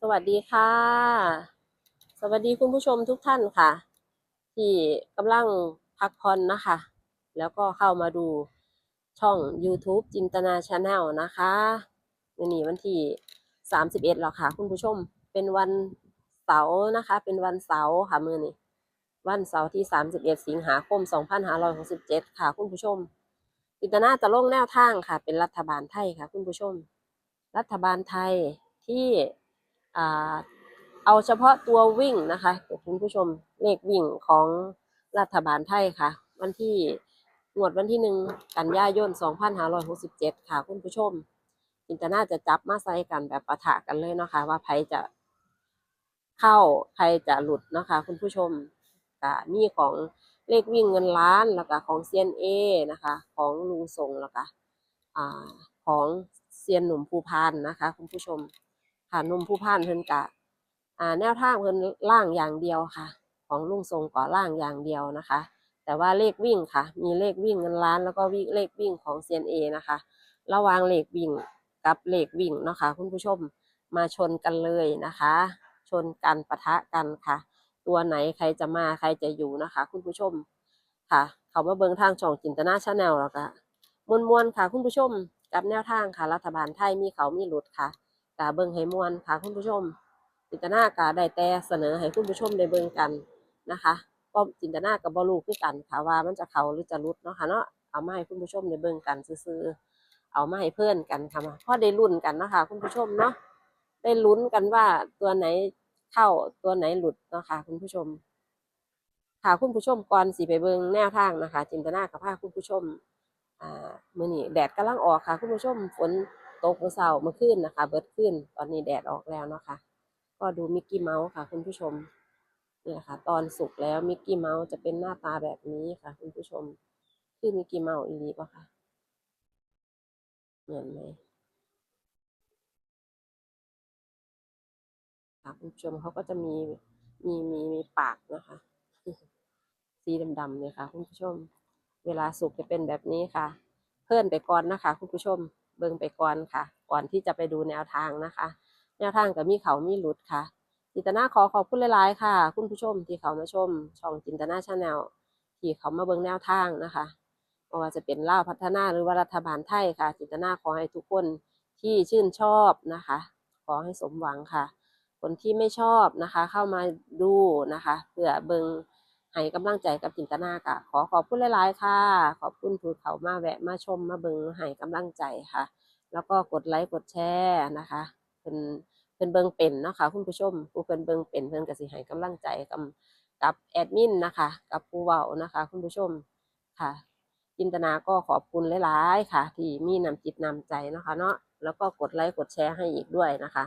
สวัสดีค่ะ สวัสดีคุณผู้ชมทุกท่านค่ะ ที่กำลังพักผ่อนนะคะ แล้วก็เข้ามาดูช่อง YouTube จินตนาชาแนลนะคะวันนี้วันที่ 31แล้วค่ะ คุณผู้ชมเป็นวันเสาร์นะคะ เป็นวันเสาร์ค่ะมือนี้วันเสาร์ที่ 31 สิงหาคม 2567 ค่ะคุณผู้ชมจินตนาจะลงแนวทางค่ะ เป็นรัฐบาลไทยค่ะ คุณผู้ชม รัฐบาลไทยที่ เอาเฉพาะตัววิ่งนะคะคุณผู้ชมเลขวิ่งของรัฐบาลไทยค่ะ วันที่งวดวันที่หนึ่งกันยายน 2567 ค่ะคุณผู้ชมจินตนาจะจับมาใส่กันแบบปะทะกันเลยเนาะคะว่าใครจะเข้าใครจะหลุดเนาะคะคุณผู้ชมก็มีของเลขวิ่งเงินล้านแล้วก็ของ CNA นเอนะคะ ของลุงทรงแล้วก็ของเซียนหนุ่มภูพานนะคะ คุณผู้ชม ค่ะนุ่มภูพานเพิ่นกะอ่าแนวทางเพิ่นล่างอย่างเดียวค่ะ ของลุงทรงก่อล่างอย่างเดียวนะคะ แต่ว่าเลขวิ่งค่ะ มีเลขวิ่งเงินล้านแล้วก็วิ่งเลขวิ่งของเซียนเอนะคะ ระหว่างเลขวิ่งกับเลขวิ่งเนาะคะคุณผู้ชมมาชนกันเลยนะคะ ชนกันปะทะกันค่ะ ตัวไหนใครจะมาใครจะอยู่นะคะ คุณผู้ชมค่ะ เขามาเบิงทางช่องจินตนาชาแนลแล้วก็มวนมวนๆค่ะ คุณผู้ชมกับแนวทางค่ะ รัฐบาลไทยมีเขามีหลุดค่ะ กาเบิ่งให้มวนค่ะคุณผู้ชม จินตนากาได้แต่เสนอให้คุณผู้ชมได้เบิ่งกันนะคะก็จินตนากับบอลูคือกันค่ะว่ามันจะเขาหรือจะหลุดเนาะค่ะเนาะเอามาให้คุณผู้ชมได้เบิ่งกันซื่อเอามาให้เพื่อนกันค่ะมาพอได้ลุ้นกันนะคะคุณผู้ชมเนาะได้ลุ้นกันว่าตัวไหนเข้าตัวไหนหลุดเนาะค่ะคุณผู้ชมค่ะคุณผู้ชมก่อนสิไปเบิงแนวทางนะคะ จินตนากับพาคุณผู้ชมอ่ามือนี้แดดกำลังออกค่ะ คุณผู้ชมฝน ตกเมื่อเช้าเมื่อคืนนะคะ เบิดคืนตอนนี้แดดออกแล้วเนาะค่ะ ก็ดูมิกกี้เมาส์ค่ะ คุณผู้ชมนี่ยค่ะตอนสุกแล้วมิกกี้เมาส์จะเป็นหน้าตาแบบนี้ค่ะ คุณผู้ชมคือมิกกี้เมาส์อีลีป่ะคะเหมือนไหมค่ะคุณผู้ชมเขาก็จะมีมีมีมีปากนะคะ สีดำๆเนี่ยค่ะ คุณผู้ชม เวลาสุกจะเป็นแบบนี้ค่ะ เพิ่นไปก่อนนะคะ คุณผู้ชม เบิ่งไปก่อนค่ะ ก่อนที่จะไปดูแนวทางนะคะ แนวทางก็มีเขามีหลุดค่ะ จินตนาขอขอบคุณหลายๆค่ะ คุณผู้ชมที่เขามาชม ช่องจินตนาชาแนลที่เขามาเบิ่งแนวทางนะคะไม่ว่าจะเป็นล่าพัฒนาหรือว่ารัฐบาลไทยค่ะ จินตนาขอให้ทุกคนที่ชื่นชอบนะคะ ขอให้สมหวังค่ะ คนที่ไม่ชอบนะคะ เข้ามาดูนะคะเพื่อเบิ่ง ให้กำลังใจกับจินตนากะขอขอบคุณหลายๆค่ะ ขอบคุณผู้เขามาแวะมาชมมาเบิงให้กำลังใจค่ะ แล้วก็กดไลค์กดแชร์นะคะเป็นเป็นเบิงเป็นเนาะค่ะคุณผู้ชมผู้เป็นเบิงเป็นเพิ่อนก็สิให้กำลังใจกับกับแอดมินนะคะ กับผู้เว้านะคะ คุณผู้ชมค่ะ จินตนาก็ขอบคุณหลายๆค่ะ ที่มีนำจิตนำใจเนาะคะ เนาะแล้วก็กดไลค์กดแชร์ให้อีกด้วยนะคะ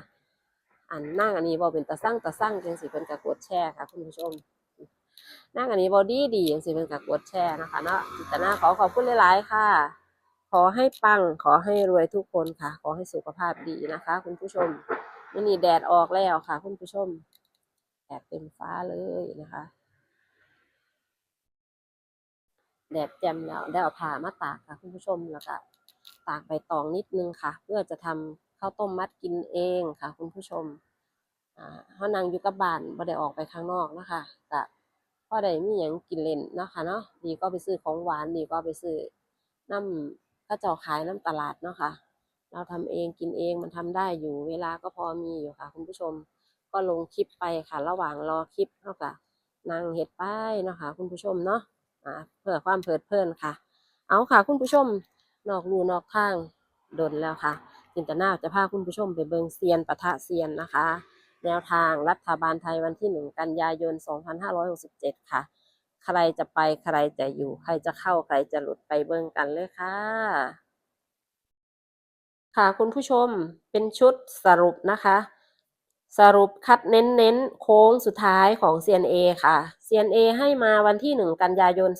อันนั่งอันนี้บอเป็นตาสั่งตาสั่งจังสิเป็นกกดแชร์ค่ะ คุณผู้ชม นั่งอันนี้บอดี้ดีอย่างสิเป็นกับกดแชร์นะคะเนาะแต่หน้าขอขอบคุณหลายๆค่ะ ขอให้ปัง ขอให้รวยทุกคนค่ะ ขอให้สุขภาพดีนะคะ คุณผู้ชมวันนี้แดดออกแล้วค่ะ คุณผู้ชมแดดเต็มฟ้าเลยนะคะแดดแจ่มแล้วได้เอาผ้ามาตากค่ะ คุณผู้ชมแล้วก็ตากใบตองนิดนึงค่ะ เพื่อจะทำข้าวต้มมัดกินเองค่ะ คุณผู้ชมอ่าเฮานั่งอยู่กับบ้านบ่ได้ออกไปข้างนอกนะคะก็ พอได้มีหยังกินเล่นนะคะเนาะดีก็ไปซื้อของหวานดีก็ไปซื้อน้ำก็เจ้าขายน้ำตลาดเนาะค่ะ เราทำเองกินเองมันทำได้อยู่เวลาก็พอมีอยู่ค่ะ คุณผู้ชมก็ลงคลิปไปค่ะ ระหว่างรอคลิปเท่ากับนั่งเฮ็ดไปเนาะค่ะ คุณผู้ชมเนาะเพื่อความเพลิดเพลินค่ะ เอาค่ะ คุณผู้ชมนอกรูนอกทางดนแล้วค่ะจินตนาจะพาคุณผู้ชมไปเบิงเซียนปะทะเซียนนะคะ แนวทางรัฐบาลไทยวันที่ 1 กันยายน 2567 ค่ะ ใครจะไปใครจะอยู่ใครจะเข้าใครจะหลุดไปเบิ่งกันเลยค่ะ ค่ะคุณผู้ชมเป็นชุดสรุปนะคะ สรุปคัดเน้นๆ โค้งสุดท้ายของ CNA ค่ะ CNA ให้มาวันที่ 1 กันยายน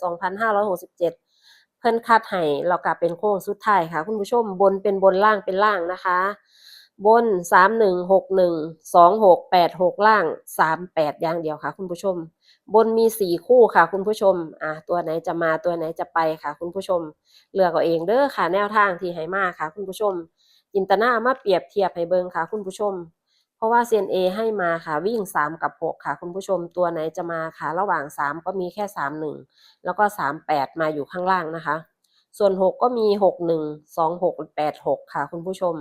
2567เพิ่นคัดให้เรากลับเป็นโค้งสุดท้ายค่ะ คุณผู้ชมบนเป็นบนล่างเป็นล่างนะคะ บนสามหนึ่งหกหนึ่งสองหกแปดหกล่างสามแปดอย่างเดียวค่ะ คุณผู้ชม บนมีสี่คู่ค่ะ คุณผู้ชม อะตัวไหนจะมาตัวไหนจะไปค่ะ คุณผู้ชม เลือกเอาเองเด้อค่ะ แนวทางที่ให้มาค่ะ คุณผู้ชม จินตนามาเปรียบเทียบให้เบิงค่ะ คุณผู้ชม เพราะว่า CNA ให้มาค่ะ วิ่ง3กับ6ค่ะ คุณผู้ชม ตัวไหนจะมาค่ะ ระหว่าง3ก็มีแค่3 1แล้วก็3 8มแปดมาอยู่ข้างล่างนะคะ ส่วน6ก็มี6 1 2 6 8 6ค่ะ คุณผู้ชม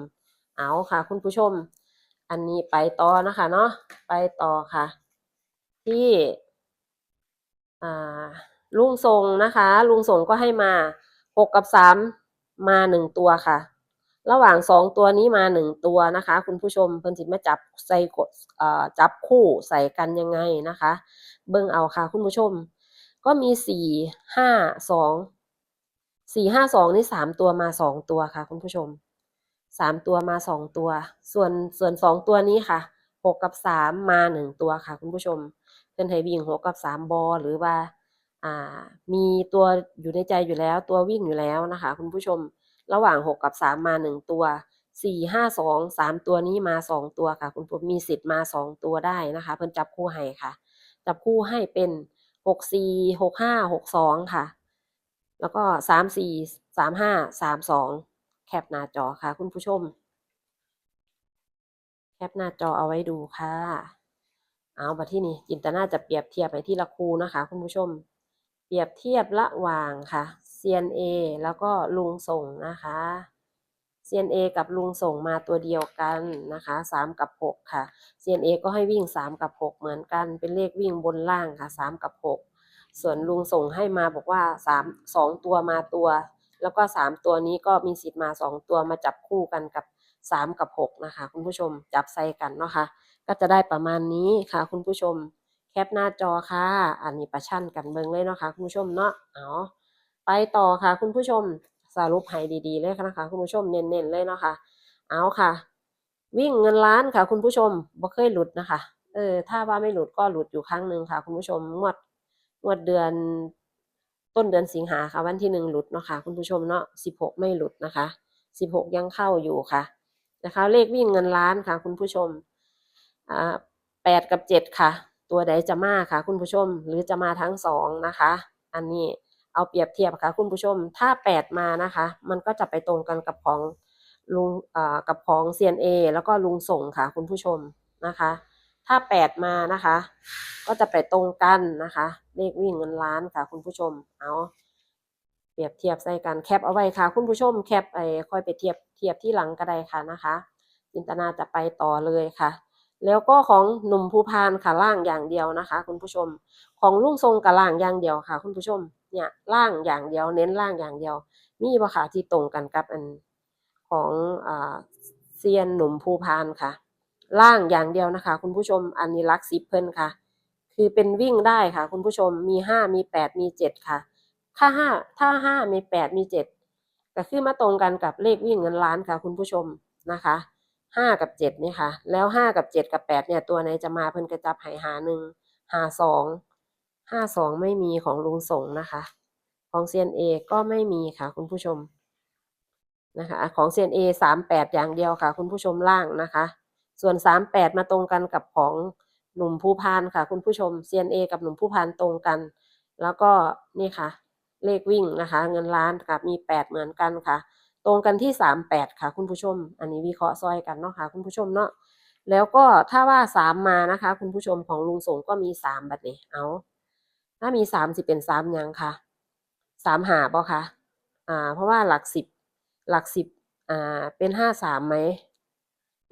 เอาค่ะคุณผู้ชม อันนี้ไปต่อนะคะเนาะไปต่อค่ะ ที่ลุงส่งนะคะ ลุงส่งก็ให้มาหกกับสามมาหนึ่งตัวค่ะ ระหว่างสองตัวนี้มาหนึ่งตัวนะคะ คุณผู้ชมเพิ่นสิมาจับใส่กดจับคู่ใส่กันยังไงนะคะ เบิ่งเอาค่ะ คุณผู้ชม ก็มีสี่ห้าสองสี่ห้าสองนี่สามตัวมาสองตัวค่ะ คุณผู้ชม สามตัวมาสองตัว ส่วนส่วนสองตัวนี้ค่ะหกกับสามมาหนึ่งตัวค่ะ คุณผู้ชมเพิ่นให้วิ่งหกกับสามบอหรือว่าอ่า มีตัวอยู่ในใจอยู่แล้ว ตัววิ่งอยู่แล้วนะคะ คุณผู้ชมระหว่างหกกับสามมาหนึ่งตัวสี่ห้าสองสามตัวนี้มาสองตัวค่ะ คุณผู้ชมมีสิทธิ์มาสองตัวได้นะคะ เพิ่นจับคู่ให้ค่ะ จับคู่ให้เป็นหกสี่หกห้าหกสองค่ะ แล้วก็สามสี่สามห้าสามสอง แคปหน้าจอค่ะ คุณผู้ชม แคปหน้าจอเอาไว้ดูค่ะ เอาบัดที่นี่จินตนาจะเปรียบเทียบให้ที่ละคูนะคะ คุณผู้ชม เปรียบเทียบระหว่างค่ะ CNA แล้วก็ลุงส่งนะคะ CNA กับลุงส่งมาตัวเดียวกันนะคะสามกับหกค่ะ CNA ก็ให้วิ่งสามกับหกเหมือนกัน เป็นเลขวิ่งบนล่างค่ะสามกับหกส่วนลุงส่งให้มาบอกว่าสามสองตัวมาตัว แล้วก็สามตัวนี้ก็มีสิทธิ์มาสองตัวมาจับคู่กันกับสามกับหกนะคะ คุณผู้ชมจับใส่กันเนาะค่ะก็จะได้ประมาณนี้ค่ะ คุณผู้ชมแคปหน้าจอค่ะ อันนี้ประชันกันเบิ่งเลยเนาะค่ะคุณผู้ชมเนาะเอาไปต่อค่ะ คุณผู้ชมสรุปให้ดีๆเลยนะคะ คุณผู้ชมเน้นๆเลยเนาะค่ะเอาค่ะ วิ่งเงินล้านค่ะ คุณผู้ชมบ่เคยหลุดนะคะเออถ้าว่าไม่หลุดก็หลุดอยู่ครั้งหนึ่งค่ะ คุณผู้ชมงวดงวดเดือน ต้นเดือนสิงหาค่ะ วันที่หนึ่งหลุดเนาะค่ะคุณผู้ชมเนาะสิบหกไม่หลุดนะคะสิบหกยังเข้าอยู่ค่ะนะคะเลขวิ่งเงินล้านค่ะ คุณผู้ชมอ่าแปดกับเจ็ดค่ะ ตัวใดจะมาค่ะ คุณผู้ชม หรือจะมาทั้งสองนะคะ อันนี้เอาเปรียบเทียบค่ะ คุณผู้ชม ถ้าแปดมานะคะ มันก็จะไปตรงกันกับของลุงอ่ากับของ CNA แล้วก็ลุงส่งค่ะ คุณผู้ชมนะคะ ถ้าแปดมานะคะ ก็จะไปตรงกันนะคะ เลขวิ่งเงินล้านค่ะ คุณผู้ชม เอาเปรียบเทียบใส่กันแคปเอาไว้ค่ะ คุณผู้ชมแคปไปค่อยไปเทียบเทียบที่หลังก็ได้ค่ะนะคะ จินตนาจะไปต่อเลยค่ะ แล้วก็ของหนุ่มภูพานค่ะล่างอย่างเดียวนะคะ คุณผู้ชม ของลุงทรงกับล่างอย่างเดียวค่ะ คุณผู้ชม เนี่ยล่างอย่างเดียว เน้นล่างอย่างเดียว มีบ่ค่ะที่ตรงกันกับอันของอเซียนหนุ่มภูพานค่ะ ล่างอย่างเดียวนะคะ คุณผู้ชมอันนี้ลักซิปเพิ่นค่ะ คือเป็นวิ่งได้ค่ะ คุณผู้ชมมีห้ามีแปดมีเจ็ดค่ะ ถ้าห้าถ้าห้ามีแปดมีเจ็ดก็คือมาตรงกันกับเลขวิ่งเงินล้านค่ะ คุณผู้ชมนะคะห้ากับเจ็ดนี่ค่ะ แล้วห้ากับเจ็ดกับแปดเนี่ยตัวไหนจะมาเพิ่นกระจับใหหาหนึ่งหาสองห้าสองไม่มีของลุงส่งนะคะ ของ CNA ก็ไม่มีค่ะ คุณผู้ชมนะคะ ของ CNA สามแปดอย่างเดียวค่ะ คุณผู้ชมล่างนะคะ ส่วนสามแปดมาตรงกันกับของหนุ่มภูพานค่ะ คุณผู้ชม CNA กับหนุ่มภูพานตรงกัน แล้วก็นี่ค่ะ เลขวิ่งนะคะ เงินล้านกับมีแปดเหมือนกันค่ะ ตรงกันที่สามแปดค่ะ คุณผู้ชม อันนี้วิเคราะห์ซอยกันเนาะค่ะ คุณผู้ชมเนาะแล้วก็ถ้าว่าสามมานะคะ คุณผู้ชมของลุงสงก็มีสามบัดนี้เอาถ้ามีสามสิเป็นสามยังค่ะสามหาบ่คะอ่าเพราะว่าหลักสิบหลักสิบอ่าเป็นห้าสามไหม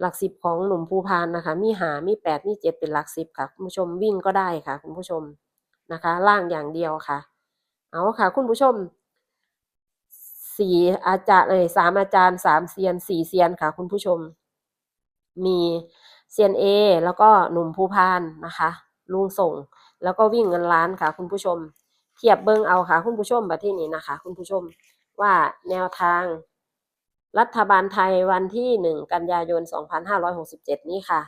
หลักสิบของหนุ่มภูพานนะคะ มีหามีแปดมีเจ็ดเป็นหลักสิบค่ะคุณผู้ชมวิ่งก็ได้ค่ะคุณผู้ชมนะคะ ล่างอย่างเดียวค่ะ เอาค่ะคุณผู้ชมสี่อาจารย์เลยสามอาจารย์สามเซียนสี่เซียนค่ะ คุณผู้ชม มีเซียนเอแล้วก็หนุ่มภูพานนะคะ ลุงส่งแล้วก็วิ่งเงินล้านค่ะ คุณผู้ชม เทียบเบิ้งเอาค่ะ คุณผู้ชมบัดที่นี้นะคะ คุณผู้ชมว่าแนวทาง รัฐบาลไทยวันที่หนึ่งกันยายน 2567 นี้ค่ะ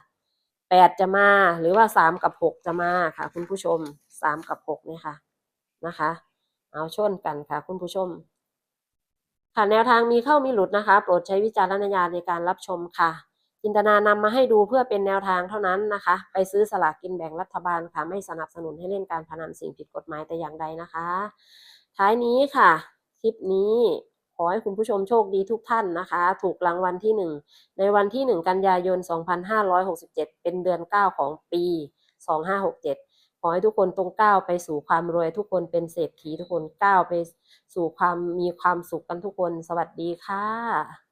แปดจะมาหรือว่าสามกับหกจะมาค่ะ คุณผู้ชมสามกับหกนี่ค่ะนะคะ เอาชนกันค่ะ คุณผู้ชม ค่ะแนวทางมีเข้ามีหลุดนะคะ โปรดใช้วิจารณญาณในการรับชมค่ะ จินตนานำมาให้ดูเพื่อเป็นแนวทางเท่านั้นนะคะ ไปซื้อสลากกินแบ่งรัฐบาลค่ะ ไม่สนับสนุนให้เล่นการพนันสิ่งผิดกฎหมายแต่อย่างใดนะคะ ท้ายนี้ค่ะ คลิปนี้ ขอให้คุณผู้ชมโชคดีทุกท่านนะคะ ถูกรางวัลที่หนึ่งในวันที่หนึ่งกันยายน 2567 เป็นเดือนเก้าของปี 2567 ขอให้ทุกคนตรงก้าวไปสู่ความรวยทุกคนเป็นเศรษฐีทุกคนก้าวไปสู่ความมีความสุขกันทุกคน สวัสดีค่ะ